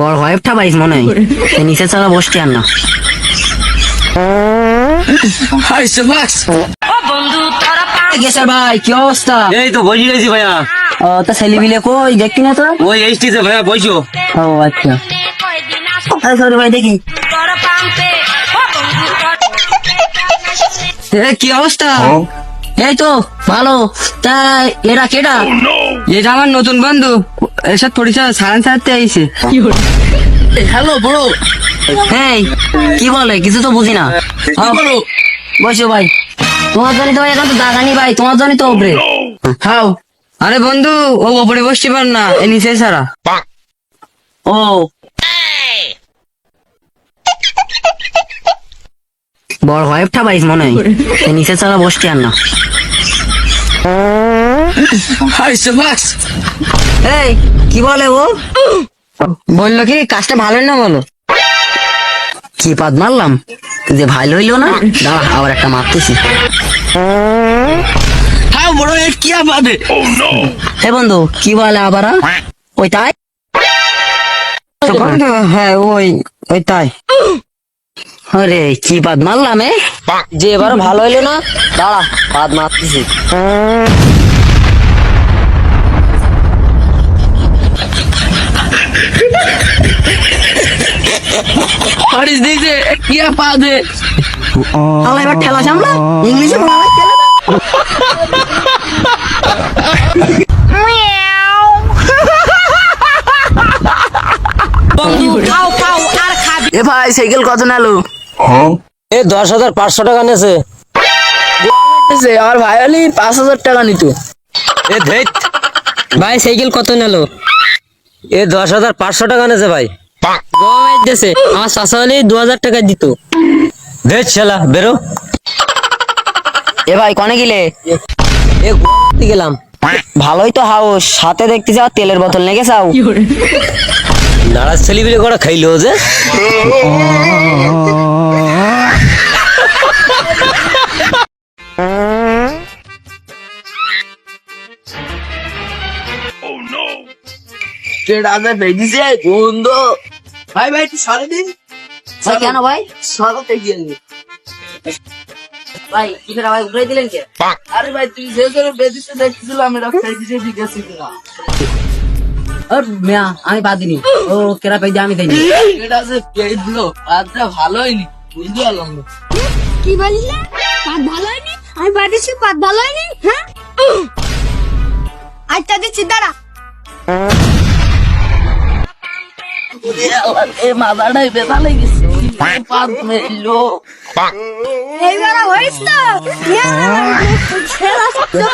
বড় ওয়াইফটা পাইস মনে হয়। নিচে ছাড়া বসতে আর না। হাই সুভাষ গেছে ভাই কি অবস্থা? এই তো বসে গেছি ভাইয়া। ও তা ছেলে মিলে কই? দেখি না তো। ওই এইচটিতে ভাইয়া বসো। ও আচ্ছা। সরি ভাই দেখি। কি অবস্থা? এই তো ভালো। তা এরা কেডা? এটা আমার নতুন বন্ধু। এসব পরিচয় সারান সারতে আইছে। হ্যালো ব্রো এই কি বলে? কিছু তো বুঝি না। বসো ভাই। তোমার জন্য তো ভাই এখন তো দাগানি ভাই তোমার জন্য তো ওপরে। হাও। আরে বন্ধু ও ওপরে বসতে পার না এ নিচে ছাড়া ও। বড় ওয়াইফটা পাইস মনে হয়। এ নিচে ছাড়া বসতে আর না। এই কি বলে ও? বলল কি কাজটা ভালো না বলো? কি পাত মারলাম? যে ভালো হইল না দাঁড়া আবার একটা মারতেছি। হ্যাঁ বড় কি আবাদে? হে বন্ধু কি বলে আবার? ওই তাই? হ্যাঁ ওই ওই তাই। আরে কি বাদ মারলাম এ? যে এবার ভালো হইল না দাঁড়া পাত মারতেছি। হারিস দিছে কি তাহলে এবার ঠেলা সামলা। ইংলিশে এ ভাই সাইকেল কত নালো? এ দশ হাজার পাঁচশো টাকা নেছে আমার ভাই হলি পাঁচ হাজার টাকা নিত। এ ধেত। ভাই সাইকেল কত নিলো? এ দশ হাজার পাঁচশো টাকা নেছে ভাই। দিতেছে আমার চাষা হলে দু হাজার টাকা দিত। ধেত ছেলা বেরো। এ ভাই কনে গেলে? এ গেলাম। ভালোই তো হাউস সাথে দেখতে যাও তেলের বোতল নিয়ে গেছাও নাড়া ছেলিবিলি করে খাইলো যে? রাজা বেরিয়েছে বন্ধু ভাই ভাই একটু সরে দিন। ভাই কেন ভাই? সরাতে গিয়ে ভাই কি করে ভাই উঠে দিলেন কে? আরে ভাই তুই যে করে বেদিতে দেখছিলাম দিছে জিজ্ঞাসা কিনা। আর মিয়া আমি বাদ দিনি ও কেরা পেয়ে আমি দেয়নি এটা যে পেয়ে দিল পাতটা ভালো হয়নি বুঝতে পারলাম না। কি বললে? পাত ভালো হয়নি? আমি বাড়িছি পাত ভালো হয়নি? হ্যাঁ? আচ্ছা দিচ্ছি দাঁড়া। এ মাথাটাই ব্যথা লেগেছে। পাত মেলো এইবার হয়েছ তো